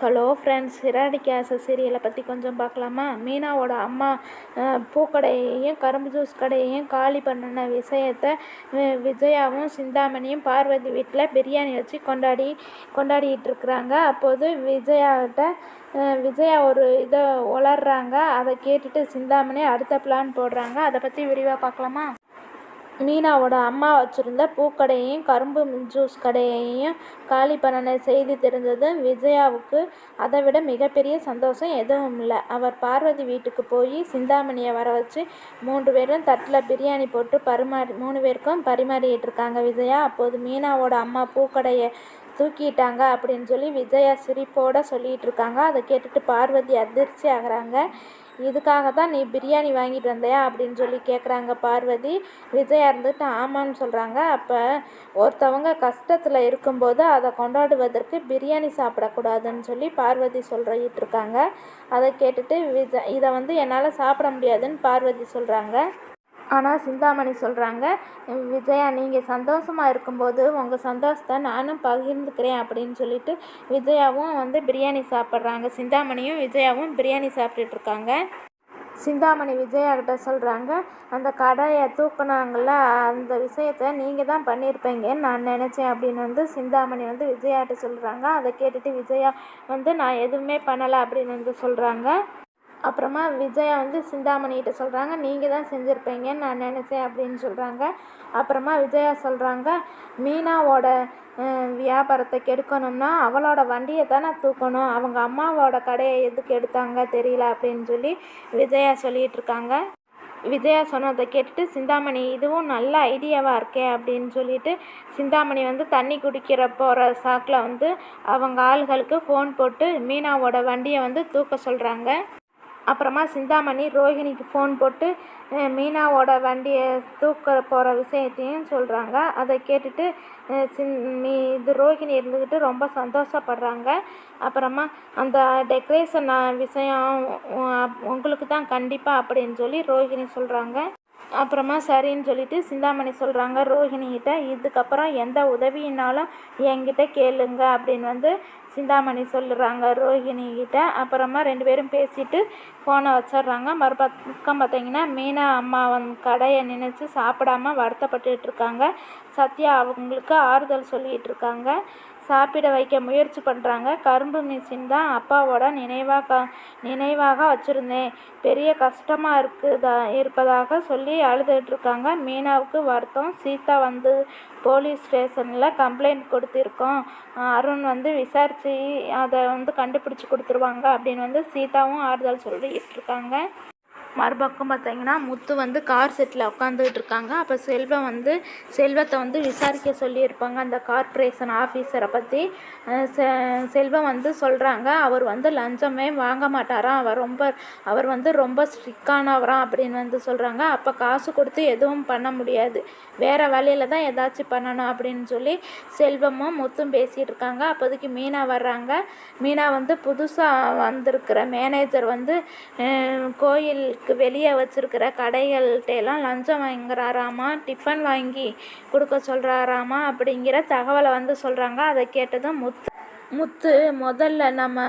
Hello friends சிராடிக்காச சீரியலை பற்றி கொஞ்சம் பார்க்கலாமா? மீனாவோட அம்மா பூக்கடையையும் கரும்பு ஜூஸ் கடையையும் காலி பண்ணின விஷயத்தை விஜயாவும் சிந்தாமணியும் பார்வதி வீட்டில் பிரியாணி வச்சு கொண்டாடி கொண்டாடிட்டு இருக்கிறாங்க அப்போது விஜயாவிட்ட விஜயா ஒரு இதை உளர்றாங்க. அதை கேட்டுட்டு சிந்தாமணி அடுத்த பிளான் போடுறாங்க. அதை பற்றி விரிவாக பார்க்கலாமா? மீனாவோட அம்மா வச்சுருந்த பூக்கடையையும் கரும்பு ஜூஸ் கடையையும் காலி பண்ணின செய்தி தெரிஞ்சதும் விஜயாவுக்கு அதை விட மிகப்பெரிய சந்தோஷம் எதுவும் இல்லை. அவர் பார்வதி வீட்டுக்கு போய் சிந்தாமணியை வர வச்சு மூன்று பேரும் தட்டில் பிரியாணி போட்டு பரிமாறி மூணு பேருக்கும் பரிமாறிட்டு இருக்காங்க விஜயா. அப்போது மீனாவோட அம்மா பூக்கடையை தூக்கிட்டாங்க அப்படின்னு சொல்லி விஜயா சிரிப்போட சொல்லிட்டு இருக்காங்க. அதை கேட்டுட்டு பார்வதி அதிர்ச்சி ஆகுறாங்க. இதுக்காக தான் நீ பிரியாணி வாங்கிட்டு வந்தியா அப்படின்னு சொல்லி கேட்குறாங்க பார்வதி. விஜயா இருந்துட்டு ஆமான்னு சொல்கிறாங்க அப்போ ஒருத்தவங்க கஷ்டத்தில் இருக்கும்போது அதை கொண்டாடுவதற்கு பிரியாணி சாப்பிடக்கூடாதுன்னு சொல்லி பார்வதி சொல்லிட்டு இருக்காங்க. அதை கேட்டுட்டு விஜய் இதை வந்து என்னால் சாப்பிட முடியாதுன்னு பார்வதி சொல்கிறாங்க ஆனால் சிந்தாமணி சொல்கிறாங்க விஜயா நீங்கள் சந்தோஷமாக இருக்கும்போது உங்கள் சந்தோஷத்தை நானும் பகிர்ந்துக்கிறேன் அப்படின்னு சொல்லிட்டு விஜயாவும் வந்து பிரியாணி சாப்பிட்றாங்க. சிந்தாமணியும் விஜயாவும் பிரியாணி சாப்பிட்டுட்டு இருக்காங்க. சிந்தாமணி விஜயாகிட்ட சொல்கிறாங்க அந்த கடையை தூக்குனாங்கள அந்த விஷயத்த நீங்கள் தான் பண்ணியிருப்பீங்கன்னு நான் நினச்சேன் அப்படின்னு வந்து சிந்தாமணி வந்து விஜயாகிட்ட சொல்கிறாங்க அதை கேட்டுட்டு விஜயா வந்து நான் எதுவுமே பண்ணலை அப்படின்னு வந்து சொல்கிறாங்க அப்புறமா விஜயா வந்து சிந்தாமணிகிட்ட சொல்கிறாங்க நீங்கள் தான் செஞ்சுருப்பீங்கன்னு நான் நினச்சேன் அப்படின்னு சொல்கிறாங்க அப்புறமா விஜயா சொல்கிறாங்க மீனாவோட வியாபாரத்தை கெடுக்கணும்னா அவளோட வண்டியை தானே தூக்கணும் அவங்க அம்மாவோட கடையை எதுக்கு எடுத்தாங்க தெரியல அப்படின்னு சொல்லி விஜயா சொல்லிகிட்டு இருக்காங்க. விஜயா சொன்னதை கேட்டுட்டு சிந்தாமணி இதுவும் நல்ல ஐடியாவாக இருக்கே அப்படின்னு சொல்லிட்டு சிந்தாமணி வந்து தண்ணி குடிக்கிற போகிற சாக்கில் வந்து அவங்க ஆள்களுக்கு ஃபோன் போட்டு மீனாவோட வண்டியை வந்து தூக்க சொல்கிறாங்க அப்புறமா சிந்தாமணி ரோஹிணிக்கு ஃபோன் போட்டு மீனாவோட வண்டியை தூக்க போகிற விஷயத்தையும் சொல்கிறாங்க அதை கேட்டுட்டு சின் மீ இது ரோஹிணி இருந்துக்கிட்டு ரொம்ப சந்தோஷப்படுறாங்க. அப்புறமா அந்த டெக்கரேஷன் விஷயம் உங்களுக்கு தான் கண்டிப்பாக அப்படின்னு சொல்லி ரோஹிணி சொல்கிறாங்க அப்புறமா சரின்னு சொல்லிட்டு சிந்தாமணி சொல்கிறாங்க ரோஹிணிகிட்ட இதுக்கப்புறம் எந்த உதவினாலும் என்கிட்ட கேளுங்க அப்படின்னு வந்து சிந்தாமணி சொல்லுறாங்க ரோஹிணிகிட்ட. அப்புறமா ரெண்டு பேரும் பேசிட்டு ஃபோனை வச்சிடுறாங்க. மறுபக்கம் பார்த்தீங்கன்னா மீனா அம்மா வந்து கடையை நினச்சி சாப்பிடாம வருத்தப்பட்டுட்டு இருக்காங்க. சத்யா அவங்களுக்கு ஆறுதல் சொல்லிகிட்டு இருக்காங்க. சாப்பிட வைக்க முயற்சி பண்ணுறாங்க கரும்பு மிஷின் தான் அப்பாவோட நினைவாக நினைவாக வச்சுருந்தேன். பெரிய கஷ்டமாக இருக்குதா இருப்பதாக சொல்லி அழுதுகிட்ருக்காங்க மீனாவுக்கு வருத்தம். சீதா வந்து போலீஸ் ஸ்டேஷனில் கம்ப்ளைண்ட் கொடுத்துருக்கோம். அருண் வந்து விசாரித்து அதை வந்து கண்டுபிடிச்சி கொடுத்துருவாங்க அப்படின்னு வந்து சீதாவும் ஆறுதல் சொல்லிட்டுருக்காங்க மறுபக்கம் பார்த்தீங்கன்னா முத்து வந்து கார் செட்டில் உட்காந்துக்கிட்டு இருக்காங்க. அப்போ செல்வம் வந்து செல்வத்தை வந்து விசாரிக்க சொல்லியிருப்பாங்க அந்த கார்ப்பரேஷன் ஆஃபீஸரை பற்றி செ செல்வம் வந்து சொல்கிறாங்க அவர் வந்து லஞ்சமே வாங்க மாட்டாராம் அவர் ரொம்ப அவர் வந்து ரொம்ப ஸ்ட்ரிக்டானவராம் அப்படின்னு வந்து சொல்கிறாங்க அப்போ காசு கொடுத்து எதுவும் பண்ண முடியாது. வேறு வழியில் தான் ஏதாச்சும் பண்ணணும் அப்படின்னு சொல்லி செல்வமும் முத்தும் பேசிகிட்டு இருக்காங்க. அப்போதைக்கு மீனா வர்றாங்க. மீனா வந்து புதுசாக வந்திருக்கிற மேனேஜர் வந்து கோயில் வெளியே வச்சிருக்கிற கடைகள்கிட்ட எல்லாம் லஞ்சம் வாங்குறாராமா? டிஃபன் வாங்கி கொடுக்க சொல்கிறாராமா அப்படிங்கிற தகவலை வந்து சொல்கிறாங்க அதை கேட்டதும் முத்து முத்து முதல்ல நம்ம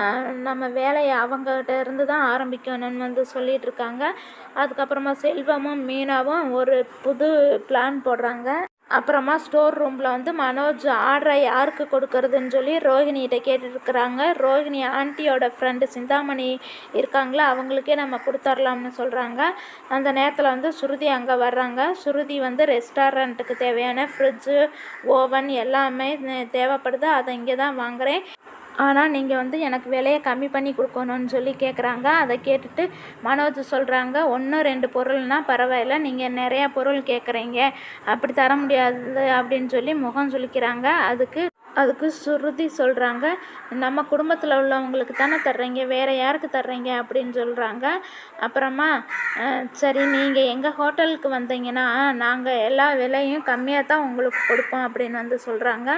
நம்ம வேலையை அவங்ககிட்ட இருந்து தான் ஆரம்பிக்கணும்னு வந்து சொல்லிகிட்ருக்காங்க அதுக்கப்புறமா செல்வமும் மீனாவும் ஒரு புது பிளான் போடுறாங்க. அப்புறமா ஸ்டோர் ரூமில் வந்து மனோஜ் ஆர்டரை யாருக்கு கொடுக்கறதுன்னு சொல்லி ரோஹிணிகிட்ட கேட்டுருக்குறாங்க. ரோஹிணி ஆண்டியோட ஃப்ரெண்டு சிந்தாமணி இருக்காங்களா? அவங்களுக்கே நம்ம கொடுத்துர்லாம்னு சொல்கிறாங்க அந்த நேரத்தில் வந்து ஸ்ருதி அங்கே வர்றாங்க. ஸ்ருதி வந்து ரெஸ்டாரண்ட்டுக்கு தேவையான ஃப்ரிட்ஜு ஓவன் எல்லாமே தேவைப்படுது. அதை இங்கே தான் வாங்குகிறேன் ஆனால் நீங்கள் வந்து எனக்கு விலையை கம்மி பண்ணி கொடுக்கணும்னு சொல்லி கேட்குறாங்க அதை கேட்டுட்டு மனோஜ் சொல்கிறாங்க ஒன்று ரெண்டு பொருள்னால் பரவாயில்ல. நீங்கள் நிறையா பொருள் கேட்குறீங்க அப்படி தர முடியாது அப்படின்னு சொல்லி முகம் சொல்லிக்கிறாங்க அதுக்கு அதுக்கு சுருதி சொல்கிறாங்க நம்ம குடும்பத்தில் உள்ளவங்களுக்கு தானே தர்றீங்க? வேறு யாருக்கு தர்றீங்க? அப்படின்னு சொல்கிறாங்க அப்புறமா சரி நீங்கள் எங்கள் ஹோட்டலுக்கு வந்தீங்கன்னா நாங்கள் எல்லா விலையும் கம்மியாக தான் உங்களுக்கு கொடுப்போம் அப்படின்னு வந்து சொல்கிறாங்க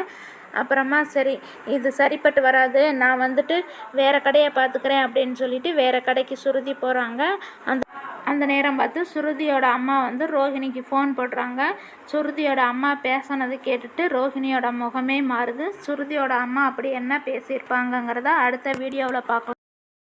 அப்புறமா சரி இது சரிப்பட்டு வராது நான் வந்துட்டு வேறு கடையை பார்த்துக்கிறேன் அப்படின்னு சொல்லிட்டு வேறு கடைக்கு சுருதி போகிறாங்க அந்த அந்த நேரம் பார்த்து சுருதியோட அம்மா வந்து ரோஹிணிக்கு ஃபோன் போடுறாங்க. சுருதியோட அம்மா பேசினது கேட்டுட்டு ரோஹிணியோட முகமே மாறுது. சுருதியோட அம்மா அப்படி என்ன பேசியிருப்பாங்கங்கிறத அடுத்த வீடியோவில் பார்க்கலாம்.